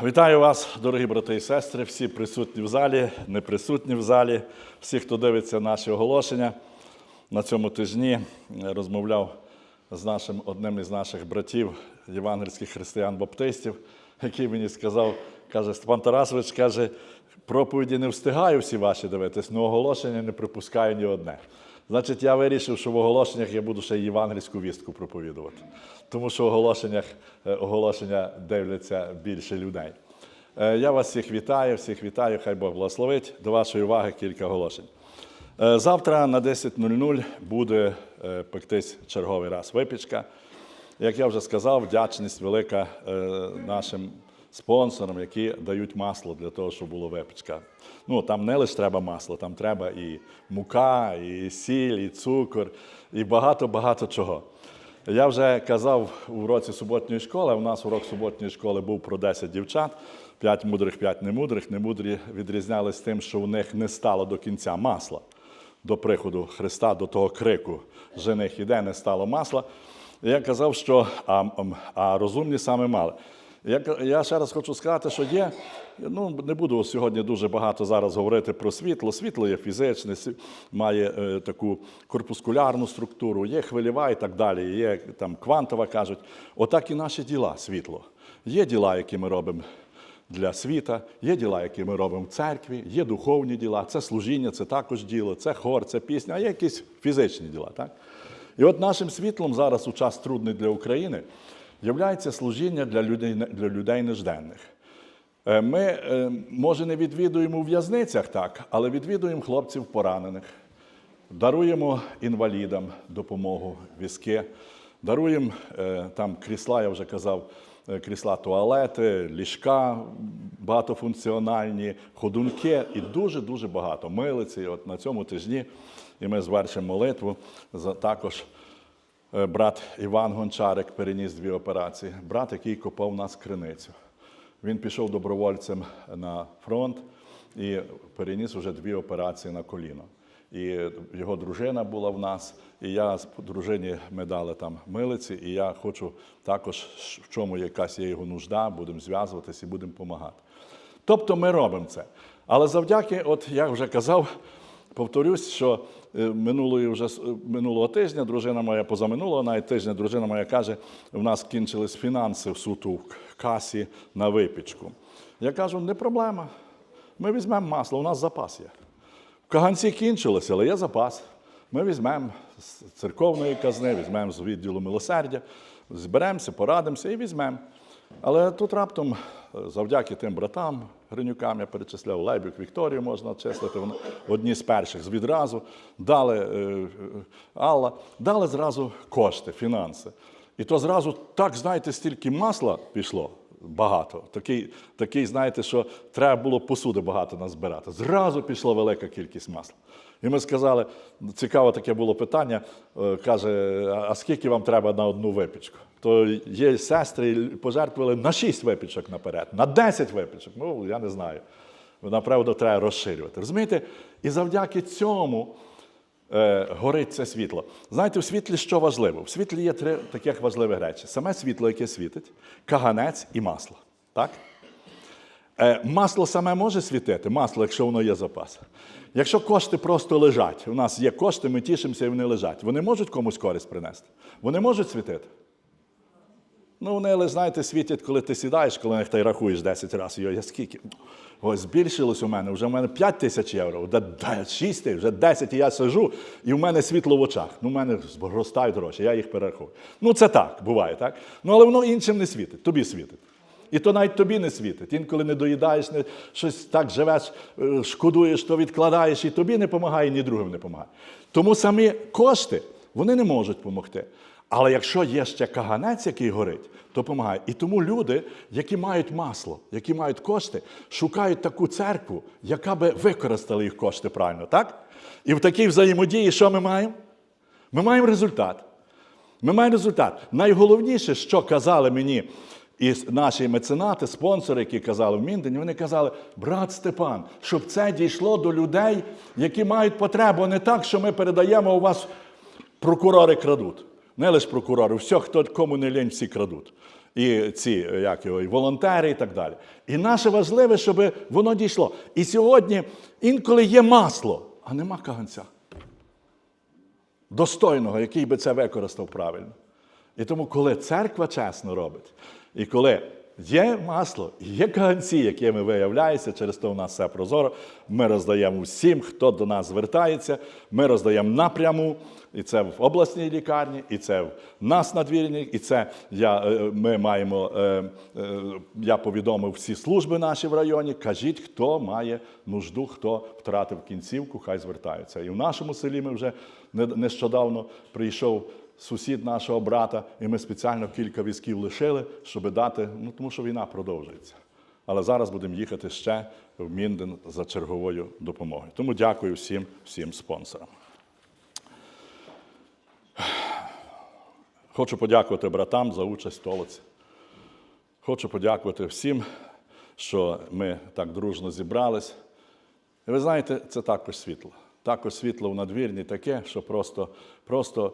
Вітаю вас, дорогі брати і сестри, всі присутні в залі, неприсутні в залі, всі, хто дивиться наші оголошення. На цьому тижні розмовляв з нашим одним із наших братів, євангельських християн-баптистів, який мені сказав, каже, Степан Тарасович, каже, проповіді не встигаю всі ваші дивитись, але оголошення не припускаю ні одне. Значить, я вирішив, що в оголошеннях я буду ще й євангельську вістку проповідувати. Тому що в оголошеннях е, оголошення дивляться більше людей. Е, Я вас всіх вітаю, всіх вітаю, хай Бог благословить. До вашої уваги кілька оголошень. Е, Завтра на 10.00 буде пектись черговий раз випічка. Як я вже сказав, вдячність велика нашим спонсорам, які дають масло для того, щоб було випічка. Ну, там не лише треба масло, там треба і мука, і сіль, і цукор, і багато-багато чого. Я вже казав у році суботньої школи, у нас урок суботньої школи був про 10 дівчат, 5 мудрих, 5 немудрих. Немудрі відрізнялись тим, що у них не стало до кінця масла до приходу Христа, до того крику жених іде, не стало масла. Я казав, що а, а розумні саме мали. Я, я ще раз хочу сказати, що є. Ну, не буду сьогодні дуже багато зараз говорити про світло. Світло є фізичне, має е, таку корпускулярну структуру, є хвильова і так далі, є там квантова кажуть. Отак і наші діла, світло. Є діла, які ми робимо для світа, є діла, які ми робимо в церкві, є духовні діла, це служіння, це також діло, це хор, це пісня, а є якісь фізичні діла. Так? І от нашим світлом зараз у час трудний для України являється служіння для людей, для людей нежденних. Е, Ми, е, може, не відвідуємо у в'язницях так, але відвідуємо хлопців поранених, даруємо інвалідам допомогу, візки, даруємо е, там крісла, я вже казав, крісла туалети, ліжка багатофункціональні, ходунки і дуже-дуже багато милиці. От на цьому тижні і ми звершимо молитву за також. Е, Брат Іван Гончарик переніс дві операції. Брат, який копав нас криницю. Він пішов добровольцем на фронт і переніс вже дві операції на коліно. І його дружина була в нас, і я з дружині ми дали там милиці, і я хочу також, в чому якась є його нужда, будемо зв'язуватися і будемо допомагати. Тобто ми робимо це. Але завдяки, от я вже казав, повторюсь, що минулої вже е, минулого тижня дружина моя позаминулого навіть тижня, дружина моя каже, в нас кінчились фінанси в суту в касі на випічку. Я кажу, не проблема. Ми візьмемо масло, у нас запас є. Каганці кінчилося, але є запас. Ми візьмемо з церковної казни, візьмемо з відділу милосердя, зберемося, порадимося і візьмемо. Але тут раптом, е, завдяки тим братам, Гринюкам, я перечисляв Лейбюк, Вікторію можна числити, вони одні з перших відразу, дали е, е, Алла, дали зразу кошти, фінанси. І то зразу так, знаєте, стільки масла пішло, багато. Такий, такий, знаєте, що треба було посуди багато назбирати. Зразу пішла велика кількість масла. І ми сказали, цікаве таке було питання. е, Каже, а скільки вам треба на одну випічку? То є сестри пожертвували на 6 випічок наперед, на 10 випічок. Ну, я не знаю. Направду треба розширювати. Розумієте? І завдяки цьому е, горить це світло. Знаєте, в світлі що важливо? В світлі є три таких важливих речі: саме світло, яке світить, каганець і масло. Так? Е, Масло саме може світити, масло, якщо воно є запас. Якщо кошти просто лежать, у нас є кошти, ми тішимося і вони лежать. Вони можуть комусь користь принести? Вони можуть світити? Ну, вони, але знаєте, світять, коли ти сідаєш, коли їх ти рахуєш 10 разів. Йо, я скільки? Ось збільшилось у мене, вже в мене 5 тисяч євро, вже 6 тисяч, вже 10, і я сижу, і в мене світло в очах. Ну, в мене зростають гроші, я їх перерахую. Ну, це так, буває, так? Ну, але воно іншим не світить, тобі світить. І то навіть тобі не світить. Інколи не доїдаєш, не, щось так живеш, е, шкодуєш, то відкладаєш, і тобі не допомагає, і ні другим не допомагає. Тому самі кошти вони не можуть допомогти. Але якщо є ще каганець, який горить, то допомагає. І тому люди, які мають масло, які мають кошти, шукають таку церкву, яка би використала їх кошти правильно, так? І в такій взаємодії що ми маємо? Ми маємо результат. Ми маємо результат. Найголовніше, що казали мені і наші меценати, спонсори, які казали в Міндені, вони казали, брат Степан, щоб це дійшло до людей, які мають потребу, не так, що ми передаємо у вас прокурори крадуть. Не лише прокурори, все, хто кому не лінь, всі крадуть. і ці як його, і волонтери, і так далі. І наше важливе, щоб воно дійшло. І сьогодні інколи є масло, а нема каганця. Достойного, який би це використав правильно. І тому, коли церква чесно робить, і коли є масло, і є каганці, якими виявляється, через то у нас все прозоро, ми роздаємо всім, хто до нас звертається, ми роздаємо напряму, і це в обласній лікарні, і це в нас на двірні, і це я, е, ми маємо, е, е, я повідомив всі служби наші в районі. Кажіть, хто має нужду, хто втратив кінцівку, хай звертаються. І в нашому селі ми вже не- нещодавно прийшов сусід нашого брата, і ми спеціально кілька візків лишили, щоб дати, ну тому що війна продовжується. Але зараз будемо їхати ще в Мінден за черговою допомогою. Тому дякую всім, всім спонсорам. Хочу подякувати братам за участь в толоці. Хочу подякувати всім, що ми так дружно зібрались. І ви знаєте, це також світло. Також світло в надвірні таке, що просто, просто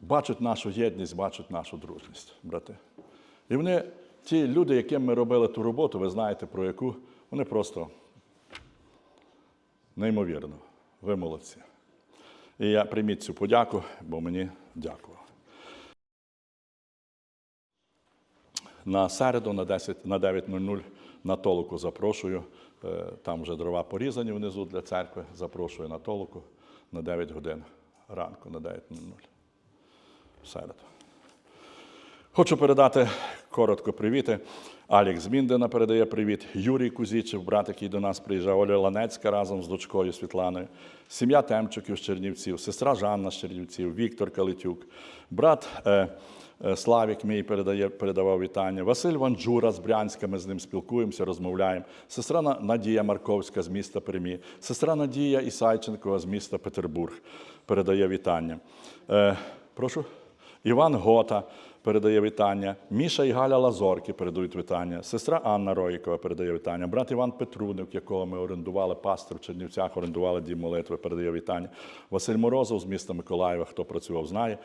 бачать нашу єдність, бачать нашу дружність, брати. І вони, ті люди, яким ми робили ту роботу, ви знаєте про яку, вони просто неймовірно. Ви молодці. І я прийміть цю подяку, бо мені дякував. На середу на 10, на 9.00 на толоку запрошую. Е, Там вже дрова порізані внизу для церкви. Запрошую на толоку на 9 годин ранку, на 9.00. Середу. Хочу передати коротко привіти. Алікс з Міндена передає привіт. Юрій Кузічев, брат, який до нас приїжджав, Оля Ланецька разом з дочкою Світланою, сім'я Темчуків з Чернівців, сестра Жанна з Чернівців, Віктор Калитюк, брат е, е, Славік мій передає, передавав вітання, Василь Ванджура з Брянська, ми з ним спілкуємося, розмовляємо, сестра Надія Марковська з міста Пермі, сестра Надія Ісайченкова з міста Петербург передає вітання. Е, прошу. Іван Гота передає вітання, Міша і Галя Лазорки передають вітання, сестра Анна Роїкова передає вітання, брат Іван Петруник, якого ми орендували, пастор в Чернівцях, орендували дім молитви, передає вітання. Василь Морозов з міста Миколаєва, хто працював, знає.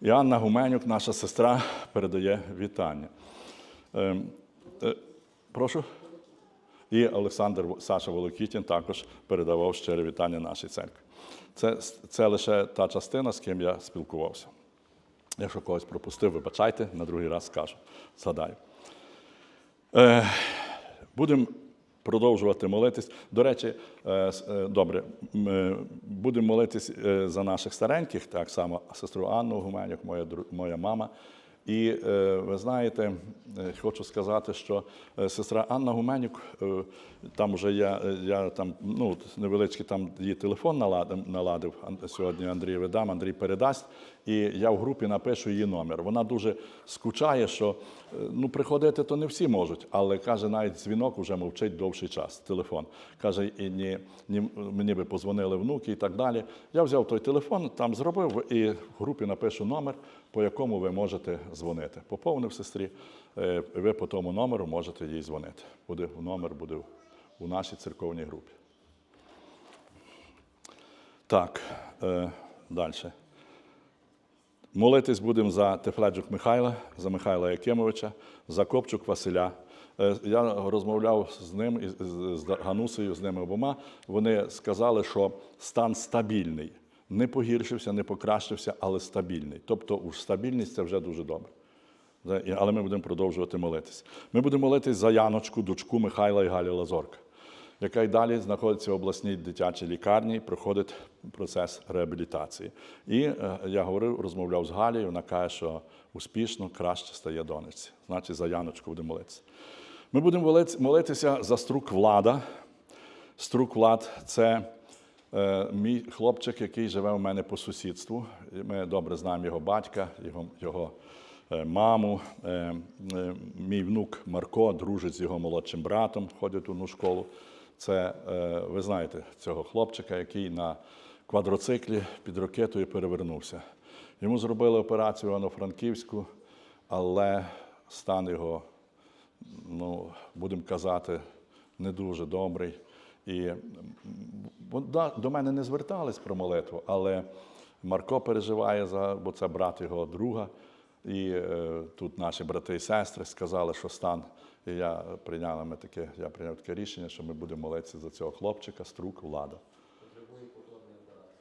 І Анна Гуменюк, наша сестра, передає вітання. Ем, е, прошу. І Олександр Саша Волокітін також передавав щире вітання нашій церкві. Це, це лише та частина, з ким я спілкувався. Якщо когось пропустив, вибачайте, на другий раз скажу, згадаю. Е, будемо продовжувати молитись. До речі, е, е, добре, е, будемо молитись е, за наших стареньких, так само сестру Анну Гуменюк, моя, моя мама. І е, ви знаєте, е, хочу сказати, що е, сестра Анна Гуменюк, там вже я, я там, ну, невеличкий там її телефон наладив, сьогодні Андрій видам, Андрій передасть, і я в групі напишу її номер. Вона дуже скучає, що ну, приходити то не всі можуть, але каже, навіть дзвінок вже мовчить довший час. Телефон. Каже, і ні, ні, мені би позвонили внуки і так далі. Я взяв той телефон, там зробив і в групі напишу номер, по якому ви можете дзвонити. Поповнив сестрі, е, ви по тому номеру можете їй дзвонити. Буде номер буде у нашій церковній групі. Так, е, далі. Молитись будемо за Тефледжук Михайла, за Михайла Якимовича, за Копчук Василя. Е, Я розмовляв з ним з Ганусею, з ними обома. Вони сказали, що стан стабільний. Не погіршився, не покращився, але стабільний. Тобто стабільність це вже дуже добре. Але ми будемо продовжувати молитись. Ми будемо молитись за Яночку, дочку Михайла і Галі Лазорка, яка й далі знаходиться в обласній дитячій лікарні, і проходить процес реабілітації. І е, я говорив, розмовляв з Галією, вона каже, що успішно краще стає донечці. Значить, за Яночку будемо молитися. Ми будемо молитися за струк влада. Струк влад це мій хлопчик, який живе у мене по сусідству. Ми добре знаємо його батька, його, його е, маму. Е, е, мій внук Марко дружить з його молодшим братом, ходять у одну школу. Це, е, ви знаєте, цього хлопчика, який на квадроциклі під ракетою перевернувся. Йому зробили операцію Івано-Франківську, але стан його ну, будемо казати, не дуже добрий. І вона- до мене не звертались про молитву, але Марко переживає за, бо це брат його друга. І е, тут наші брати і сестри сказали, що стан. І я прийняла ми таке, я прийняв таке рішення, що ми будемо молитися за цього хлопчика, струк, влада.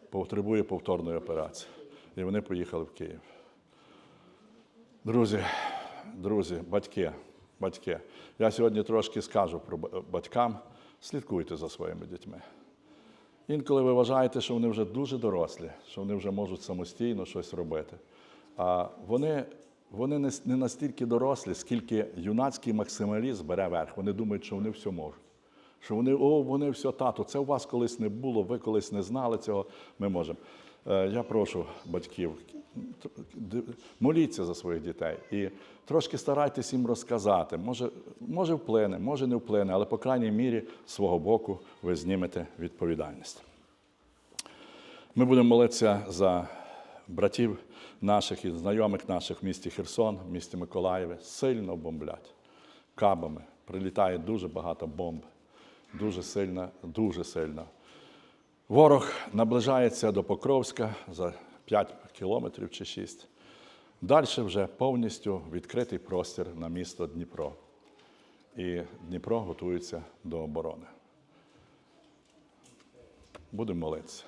Потребує повторної операції. І вони поїхали в Київ. Друзі, друзі, батьки, батьки. Я сьогодні трошки скажу про батькам. Слідкуйте за своїми дітьми. Інколи ви вважаєте, що вони вже дуже дорослі, що вони вже можуть самостійно щось робити. А вони, вони не, настільки дорослі, скільки юнацький максималізм бере верх. Вони думають, що вони все можуть. Що вони, о, вони все, тато, це у вас колись не було, ви колись не знали цього, ми можемо. Е, Я прошу батьків, моліться за своїх дітей і трошки старайтесь їм розказати. Може, може вплине, може не вплине, але по крайній мірі свого боку ви знімете відповідальність. Ми будемо молитися за братів наших і знайомих наших в місті Херсон, в місті Миколаєві. Сильно бомблять кабами. Прилітає дуже багато бомб. Дуже сильно, дуже сильно. Ворог наближається до Покровська за 5 кілометрів чи 6. Далі вже повністю відкритий простір на місто Дніпро. І Дніпро готується до оборони. Будемо молитися.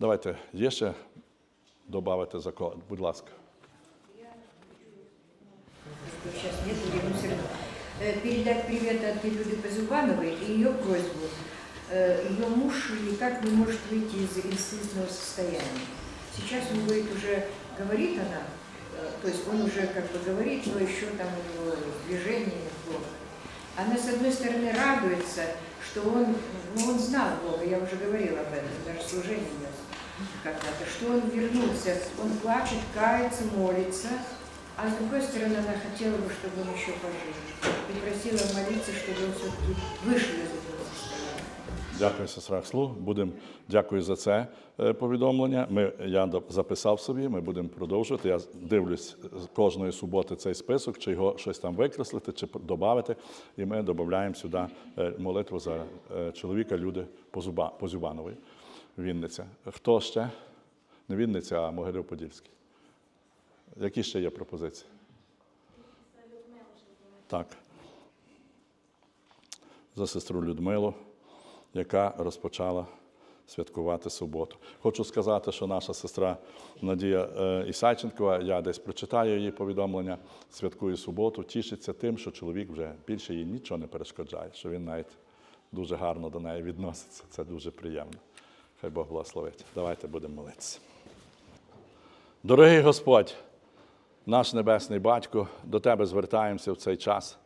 Давайте є ще додати закон. Будь ласка. Сейчас равно. Э, Передать привет от Люды Позубановой и ее просьбу. Э, Ее муж никак не может выйти из инстинктного состояния. Сейчас он говорит, уже говорит она, э, то есть он уже как бы говорит, но еще там у него движение плохо. Она, с одной стороны, радуется, что он, ну, он знал Бога, я уже говорила об этом, даже служение нес когда-то, что он вернулся, он плачет, кается, молится, а с другой стороны, она хотела бы, чтобы он еще пожил. И просила молиться, чтобы он все-таки вышел из. Дякую, сестра Хслу. Будем, дякую за це е, повідомлення. Ми, я записав собі, ми будемо продовжувати. Я дивлюсь з кожної суботи цей список, чи його щось там викреслити, чи додати. І ми додаємо сюди е, молитву за е, чоловіка Люди Позуба- Позюбанової, Вінниця. Хто ще? Не Вінниця, а Могилів-Подільський. Які ще є пропозиції? Так. За сестру Людмилу яка розпочала святкувати суботу. Хочу сказати, що наша сестра Надія е, Ісайченкова, я десь прочитаю її повідомлення, святкує суботу, тішиться тим, що чоловік вже більше їй нічого не перешкоджає, що він навіть дуже гарно до неї відноситься. Це дуже приємно. Хай Бог благословить. Давайте будемо молитися. Дорогий Господь, наш Небесний Батько, до Тебе звертаємося в цей час.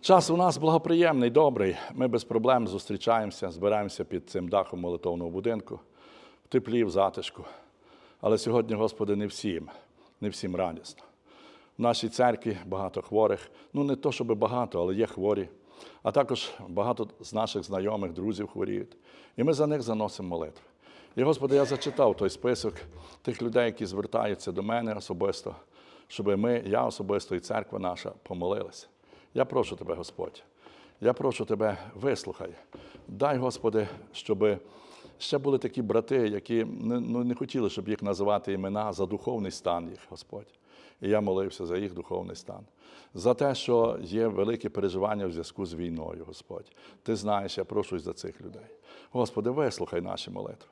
Час у нас благоприємний, добрий. Ми без проблем зустрічаємося, збираємося під цим дахом молитовного будинку, в теплі, в затишку. Але сьогодні, Господи, не всім, не всім радісно. В нашій церкві багато хворих. Ну, не то, щоб багато, але є хворі. А також багато з наших знайомих, друзів хворіють. І ми за них заносимо молитви. І, Господи, я зачитав той список тих людей, які звертаються до мене особисто, щоб ми, я особисто і церква наша помолилися. Я прошу тебе, Господь. Я прошу тебе, вислухай. Дай, Господи, щоб ще були такі брати, які ну, не хотіли, щоб їх називати імена за духовний стан їх, Господь. І я молився за їх духовний стан. За те, що є велике переживання в зв'язку з війною, Господь. Ти знаєш, я прошу за цих людей. Господи, вислухай наші молитви.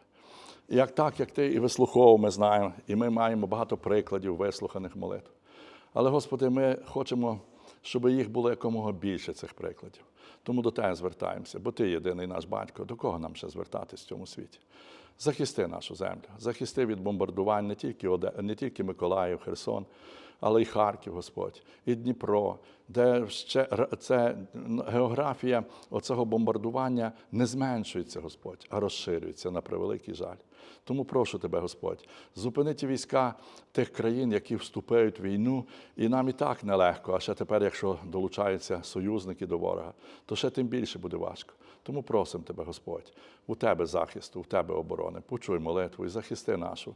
Як так, як ти і вислуховував, ми знаємо, і ми маємо багато прикладів вислуханих молитв. Але, Господи, ми хочемо, щоб їх було якомога більше цих прикладів. Тому до Тебе звертаємося, бо Ти єдиний наш батько. До кого нам ще звертатись в цьому світі? Захисти нашу землю, захисти від бомбардувань не тільки, Оде... не тільки Миколаїв, Херсон, але й Харків, Господь, і Дніпро, де ще це географія оцього бомбардування не зменшується, Господь, а розширюється на превеликий жаль. Тому прошу тебе, Господь, зупини ті війська тих країн, які вступають в війну, і нам і так нелегко. А ще тепер, якщо долучаються союзники до ворога, то ще тим більше буде важко. Тому просимо тебе, Господь, у тебе захисту, у тебе оборони. Почуй молитву і захисти нашу.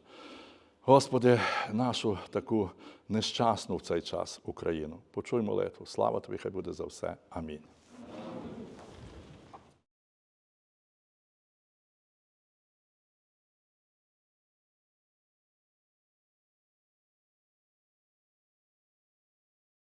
Господи, нашу таку нещасну в цей час Україну. Почуй молитву. Слава тобі, хай буде за все. Амінь.